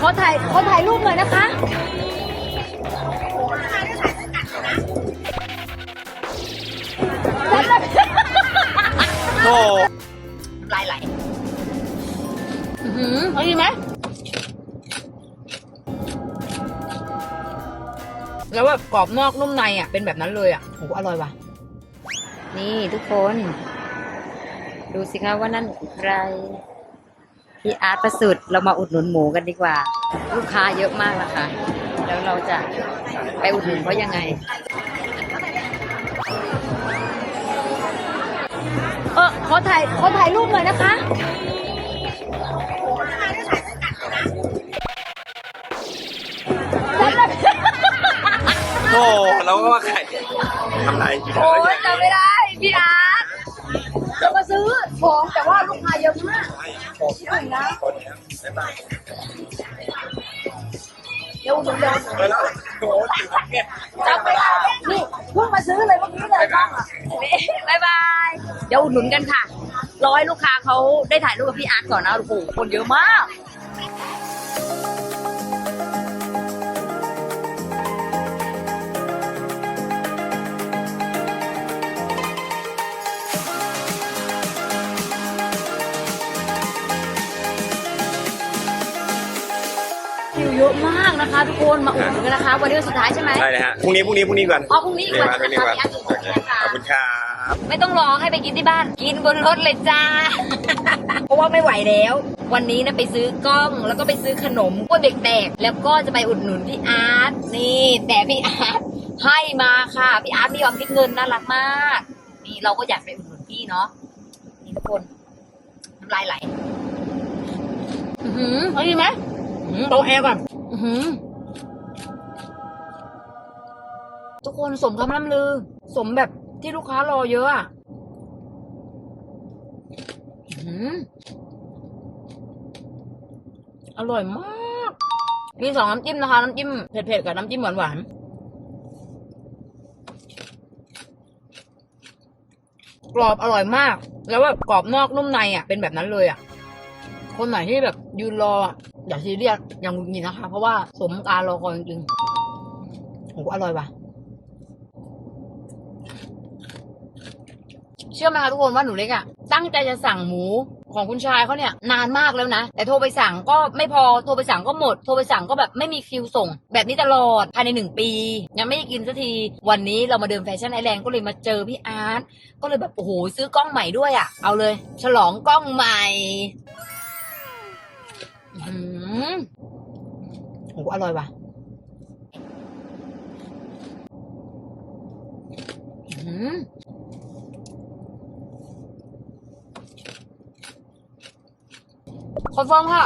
ขอถ่ายขอถ่ายรูปหน่อยนะคะโอ้ลายไหลอื้อหือเอาดีไหมแล้วแบบกรอบนอกนุ่มในอะ เป็นแบบนั้นเลยอะโหอร่อยว่ะ นี่ทุกคน ดูสิคะว่านั่นใคร พี่อาร์ตประสุดเรามาอุดหนุนหมูกันดีกว่า ลูกค้าเยอะมากนะคะ แล้วเราจะไปอุดหนุนเขายังไง เออขอถ่ายขอถ่ายรูปหน่อยนะคะโหเราก็ว่าไข่ทำไรอยู่โอ้ยจำไม่ได้พี่อาร์ตจะ มาซื้อของแต่ว่าลูกค้าเยอะมากที่ถึงนะเดี๋ยวดูเดี๋ยวไปแล้วโอ้โหเนี่ยจำไม่ได้นี่เพิ่งมาซื้อเลยเมื่อกี้เลยบ้างอะบายบาย เดี๋ยวอุดหนุนกันค่ะรอให้ลูกค้าเขาได้ถ่ายรูปกับพี่อาร์ตก่อนนะโอ้โหคนเยอะมาก คิวเยอะมากนะคะ ทุกคนมาอุดหนุนกันนะคะ วันนี้วันสุดท้ายใช่ไหม ได้เลยฮะพรุ่งนี้พรุ่งนี้พรุ่งนี้ก่อนอ๋อพรุ่งนี้อีกวันพรุ่งนี้นะคะก่อนพี่อาร์ตโอเคขอบคุณครับไม่ต้องรอให้ไปกินที่บ้าน กินบนรถเลยจ้า เพราะว่าไม่ไหวแล้ว วันนี้นะไปซื้อกล้องแล้วก็ไปซื้อขนมกล้วยเบรกแตก แล้วก็จะไปอุดหนุนพี่อาร์ตนี่แต่พี่อาร์ตให้มาค่ะพี่อาร์ตไม่ยอมคิดเงินน่ารักมากนี่เราก็อยากไปอุดหนุนพี่เนาะนี่ทุกคนน้ำลายไหลอือหือเอาดีไหมอื้อหือ โต๊ะแอร์ก่อนทุกคนสมคำล่ำลือ สมแบบที่ลูกค้ารอเยอะอะอื้อหืออร่อยมาก มีสองน้ำจิ้มนะคะ น้ำจิ้มเผ็ดๆกับน้ำจิ้มหวานๆกรอบอร่อยมาก แล้วแบบกรอบนอกนุ่มในอะ เป็นแบบนั้นเลยอะ คนไหนที่แบบยืนรออย่าซีเรียสอย่างหงุดหงิดนะคะ เพราะว่าสมการรอคอยจริงๆโหอร่อยว่ะ เชื่อไหมคะทุกคนว่าหนูเล็กอะตั้งใจจะสั่งหมูของคุณชายเขาเนี่ยนานมากแล้วนะ แต่โทรไปสั่งก็ไม่พอโทรไปสั่งก็หมด โทรไปสั่งก็แบบไม่มีคิวส่ง แบบนี้ตลอดภายในหนึ่งปี ยังไม่ได้กินสักที วันนี้เรามาเดินแฟชั่นไอแลนด์ก็เลยมาเจอพี่อาร์ตก็เลยแบบ โอ้โห ซื้อกล้องใหม่ด้วยอะเอาเลย ฉลองกล้องใหม่ อืมโหอร่อยว่ะอืมคอนเฟิร์มค่ะ